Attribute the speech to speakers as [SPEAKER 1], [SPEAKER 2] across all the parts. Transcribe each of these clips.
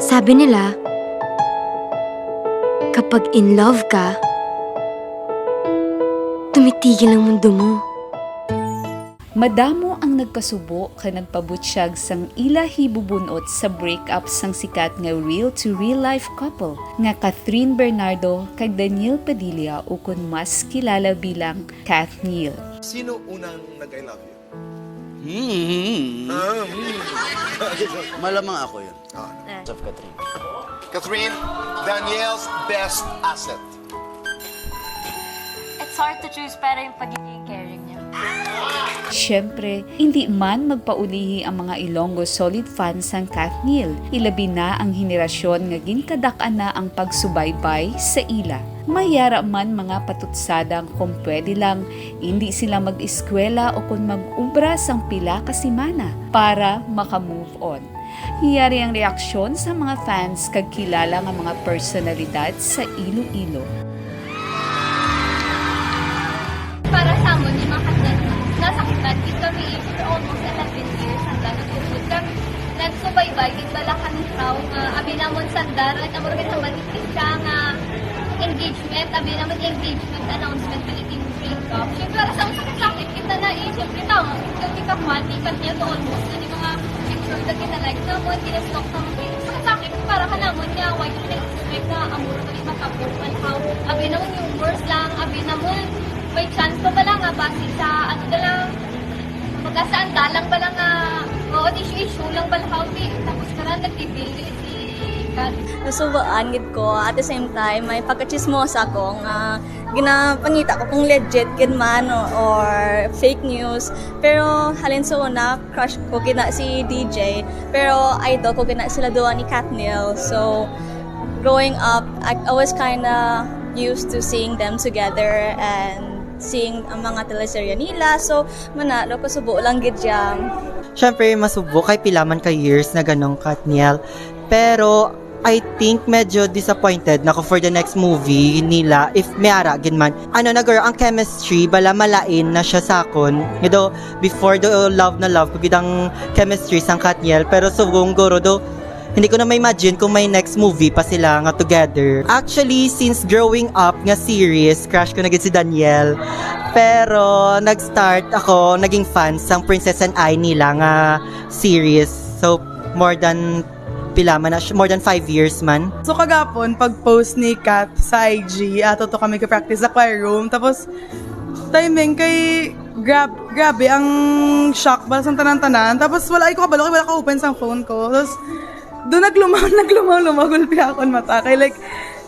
[SPEAKER 1] Sabi nila, kapag in love ka, tumitigil ang mundo mo.
[SPEAKER 2] Madamo ang nagkasubo ka nagpabutsyag sang ila hibubunot sa breakup sang sikat nga real to real life couple nga Catherine Bernardo kag Daniel Padilla ukon mas kilala bilang Kath Neal.
[SPEAKER 3] Sino unang nag-I love you?
[SPEAKER 4] Hmm.
[SPEAKER 3] Ah, hmm.
[SPEAKER 4] Malamang ako yun.
[SPEAKER 3] Ah.
[SPEAKER 4] Of Catherine.
[SPEAKER 3] Catherine, Danielle's best asset.
[SPEAKER 5] It's hard to choose pero yung pagiging caring niya.
[SPEAKER 2] Siyempre, hindi man magpaulihi ang mga Ilonggo solid fans ng Kath Neal. Ilabi na ang henerasyon nga ginkadak-an na ang pagsubaybay sa ila. Mayara man mga patutsadang kung pwede lang, hindi sila mag-eskwela o kung mag-ubra sang pila ka simana para makamove on. Hiyari ang reaksyon sa mga fans kag kilala nga mga personalidad sa Iloilo.
[SPEAKER 5] Para sa amon, yung mga kaslan, nasakitan, gid kami for almost 11 years hanggang nagsusod kami. Nagsubaybay, gid bala kami nga abi namon sandar, at amor gid siya nga engagement, abi naman engagement announcement na iting break up. Siyempre, para sa sakit sakit kita na eh, siyempre tama, ikaw di ka pati, kanya to almost na yung mga picture na kinalike namon, kinastalk namon, sakit sakit para ka namon nga, why you expect na amor ka rin makapot man how, abi naman yung worst lang, abi naman, may chance pa ba lang nga base sa ano na lang magkasaan dalang ba lang nga oo issue issue lang ba lang tapos karan nagtibil si God
[SPEAKER 6] nasubaan gid ko. At the same time may pagkachismosa ko nga ginapangita ko kung legit gid man o- or fake news. Pero halin sa una crush ko kina si DJ pero idol ko kina sila duwa ni Kat Neal. So growing up I, I was kinda used to seeing them together and seeing ang mga teleserye nila. So manalo ko subo lang gid jam
[SPEAKER 7] Siyempre, masubo kay pilaman ka years na ganong Katniel. Pero, I think medyo disappointed na ko for the next movie nila if mayara gin man. Ano na girl, ang chemistry bala malain na siya sakon. Gido before the love na love ko gidang chemistry sang Katniel pero sugong guro do hindi ko na ma-imagine kung may next movie pa sila nga together. Actually, since growing up nga series, crush ko na si Daniel. Pero, nag-start ako, naging fan sang Princess and I nila nga series. So, more than pila man na more than 5 years man.
[SPEAKER 8] So kagapon, pag-post ni Kat sa IG, ato to kami ka-practice sa choir room. Tapos, timing kay grab, grabe, ang shock ba sa tanan-tanan. Tapos wala ay ko kabalo, wala ka open sa phone ko. Tapos, doon naglumaw, naglumaw, lumagulpi ako ang mata. Kay like,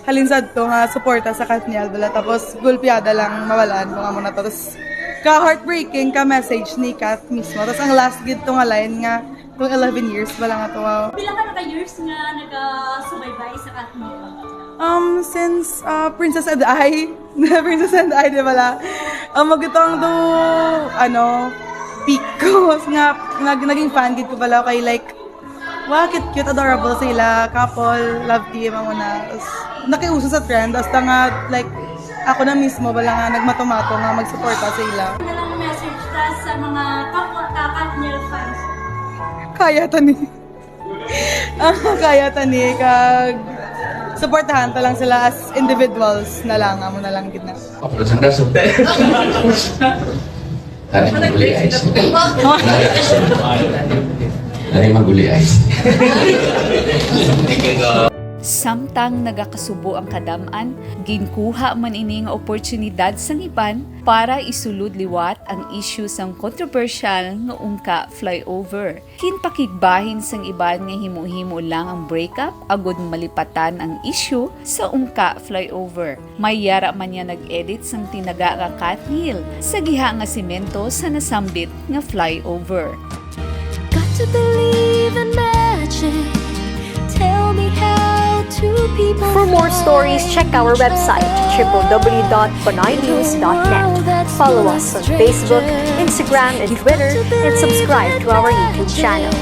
[SPEAKER 8] halinsad to nga, suporta sa Katniel bala. Tapos, gulpiada lang, mawalaan ko nga muna to. Tapos, ka-heartbreaking ka-message ni Kat mismo. Tapos, ang last gid to nga line nga, itong 11 years ba lang nga to, wow.
[SPEAKER 6] Pila ka naka-years nga nagasubaybay sa Katniel?
[SPEAKER 8] Um, since uh, Princess and I, Princess and I, di ba la? Um, magitong do, ano, peak ko. nga, nag, naging fan gid ko pala kay like, wow, cute, cute, adorable sila, couple, love team, ang una. Tapos, nakiuso sa trend, hasta nga, like, ako na mismo, wala nga nagmatomato nga magsuporta sila.
[SPEAKER 6] Ano lang message ta sa mga kapwa ka Katniel fans?
[SPEAKER 8] Kaya tani. Ah, kaya tani, kag, supportahan ta lang sila as individuals na lang, amo na lang gid na.
[SPEAKER 9] Upload sang raso. Tari maguli ice. Tari maguli ice.
[SPEAKER 2] Samtang nagakasubo ang kadaman, ginkuha man ini nga oportunidad sang iban para isulod liwat ang issue sang controversial nga ungka flyover. Kinpakigbahin sang iban nga himo-himo lang ang breakup agud malipatan ang issue sa ungka flyover. May yara man niya nag-edit sang tinaga nga Katniel sa giha nga semento sa nasambit nga flyover.
[SPEAKER 1] Got to believe in
[SPEAKER 10] For more stories, check our website www.panoynews.net. Follow us on Facebook, Instagram, and Twitter, and subscribe to our YouTube channel.